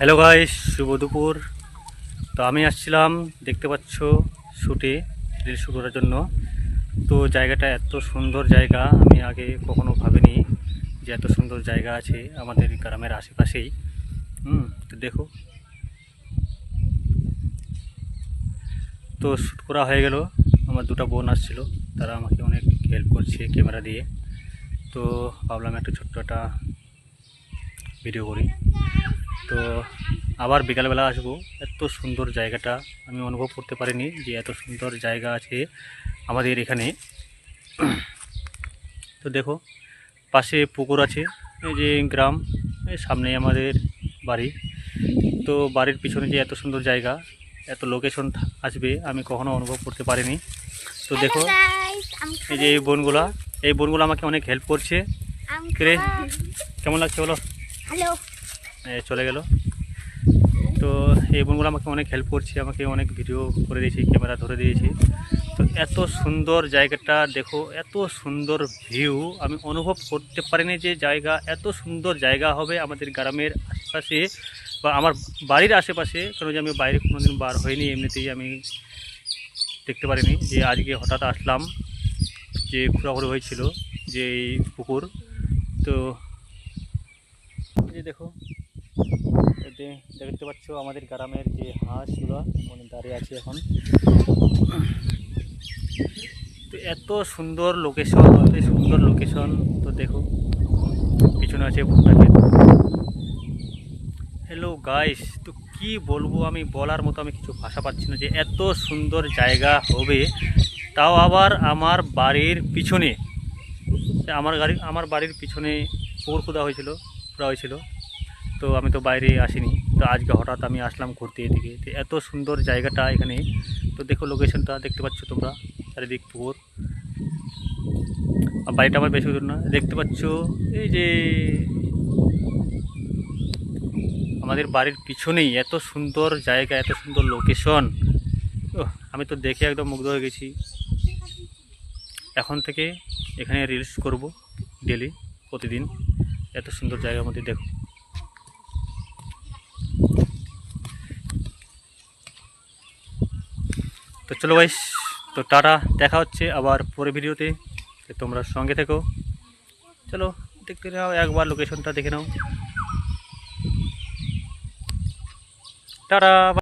Hello guys শুভ দুপুর। তো আমি আসছিলাম, দেখতে পাচ্ছ শ্যুটে রিল শ্যুট করার জন্য। তো জায়গাটা এত সুন্দর জায়গা, আমি আগে কখনো ভাবিনি যে এত সুন্দর জায়গা আছে আমাদের গ্রামের আশেপাশেই। হুম, তো দেখো। তো শ্যুট করা হয়ে গেল, আমার দুটো বোন আসছিল, তারা আমাকে অনেক হেল্প করছে ক্যামেরা দিয়ে। তো ভাবলাম একটা ছোট্ট একটা ভিডিও করি। তো আবার বিকালবেলা আসব। এত সুন্দর জায়গাটা আমি অনুভব করতে পারিনি যে এত সুন্দর জায়গা আছে আমাদের এখানে। তো দেখো পাশে পুকুর আছে এই যে গ্রাম এই সামনে আমাদের বাড়ি। তো বাড়ির পিছনে যে এত সুন্দর জায়গা এত লোকেশন আসবে আমি কখনো অনুভব করতে পারিনি। তো দেখো এই যে এই বোনগুলা এই বোনগুলো আমাকে অনেক হেল্প করছে। কিরে? কেমন লাগছে বলো? হ্যালো চলে গেল। তো এই বোনগুলো আমাকে অনেক হেল্প করছে, আমাকে অনেক ভিডিও করে দিয়েছে ক্যামেরা ধরে দিয়েছে। তো এত সুন্দর জায়গাটা দেখো, এত সুন্দর ভিউ আমি অনুভব করতে পারিনি যে জায়গা এত সুন্দর জায়গা হবে আমাদের গ্রামের আশেপাশে বা আমার বাড়ির আশেপাশে। কারণ যে আমি বাইরে কোনোদিন বার হইনি, এমনিতেই আমি দেখতে পারিনি যে আজকে হঠাৎ আসলাম যে ঘোরাঘুরি হয়েছিল, যে এই পুকুর। তো দেখো এতে দেখতে পাচ্ছ আমাদের গ্রামের যে হাঁসগুলো মানে দাঁড়িয়ে আছে এখন। তো এত সুন্দর লোকেশন এত সুন্দর লোকেশন তো দেখো, পিছনে আছে হ্যালো গাইস তো কি বলব, আমি বলার মতো আমি কিছু ভাষা পাচ্ছি না যে এত সুন্দর জায়গা হবে, তাও আবার আমার বাড়ির পিছনে। আমার গাড়ি, আমার বাড়ির পিছনে পুকুর খোদা হয়েছিল খোঁড়া হয়েছিল। তো আমি তো বাইরে আসিনি। তো আজকে হঠাৎ আমি আসলাম ঘুরতে এদিকে। তো এত সুন্দর জায়গাটা এখানে। তো দেখো লোকেশনটা দেখতে পাচ্ছ তোমরা? চারিদিক পুকুর। আর বাড়িটা আমার বেশি দূর না। দেখতে পাচ্ছ এই যে আমাদের বাড়ির পিছনেই এত সুন্দর জায়গা, এত সুন্দর লোকেশন আমি তো দেখে একদম মুগ্ধ হয়ে গেছি। এখন থেকে এখানে রিলস করব ডেলি প্রতিদিন। এত সুন্দর জায়গার মধ্যে দেখো। তো চলো ভাই তো টাটা, দেখা হচ্ছে আবার পরে ভিডিওতে। তোমরা সঙ্গে থেকো। চলো, দেখতে নাও একবার লোকেশনটা দেখে নাও। টাটা